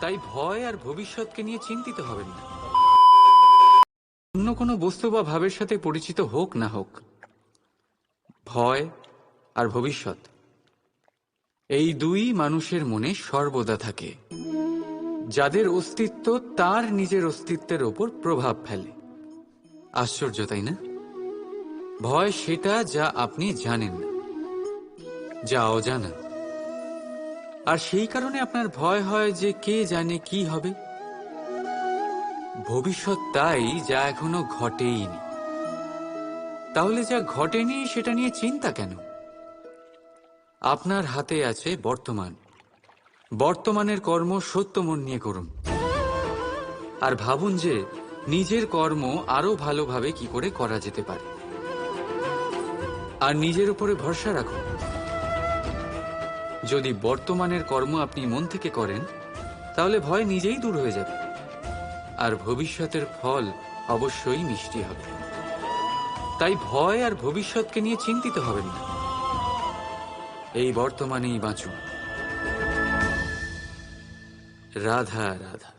তাই ভয় আর ভবিষ্যৎকে নিয়ে চিন্তিত হবেন না। অন্য কোনো বস্তু বা ভাবের সাথে পরিচিত হোক না হোক, ভয় আর ভবিষ্যৎ, এই দুই মানুষের মনে সর্বদা থাকে। যাদের অস্তিত্ব তার নিজের অস্তিত্বের ওপর প্রভাব ফেলে। আশ্চর্য, তাই না? ভয় সেটা যা আপনি জানেন না, যা অজানা। আর সেই কারণে আপনার ভয় হয় যে কে জানে কি হবে। ভবিষ্যৎ তাই যা এখনও ঘটেইনি। তাহলে যা ঘটেনি সেটা নিয়ে চিন্তা কেন? আপনার হাতে আছে বর্তমান। বর্তমানের কর্ম সত্য মন নিয়ে করুন। আর ভাবুন যে নিজের কর্ম আরও ভালোভাবে কি করে করা যেতে পারে। আর নিজের উপরে ভরসা রাখুন। যদি বর্তমানের কর্ম আপনি মন থেকে করেন, তাহলে ভয় নিজেই দূর হয়ে যাবে। আর ভবিষ্যতের ফল অবশ্যই মিষ্টি হবে। তাই ভয় আর ভবিষ্যৎকে নিয়ে চিন্তিত হবেন না। এই বর্তমানেই বাঁচুন। রাধা রাধা।